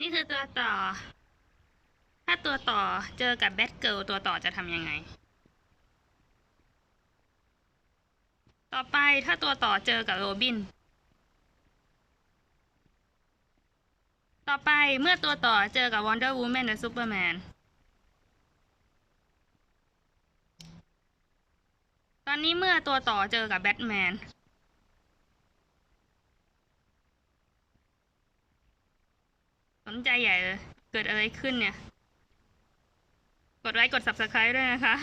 นี่คือตัวต่อ ถ้าตัวต่อเจอกับแบทเกิลตัวต่อจะทำยังไง ต่อไปถ้าตัวต่อเจอกับโรบิน ต่อไปเมื่อตัวต่อเจอกับ Wonder Woman และ Superman ตอนนี้เมื่อตัวต่อเจอกับแบทแมน สนใจใหญ่เลย เกิดอะไรขึ้นเนี่ย กดไลค์กด subscribe ด้วยนะคะ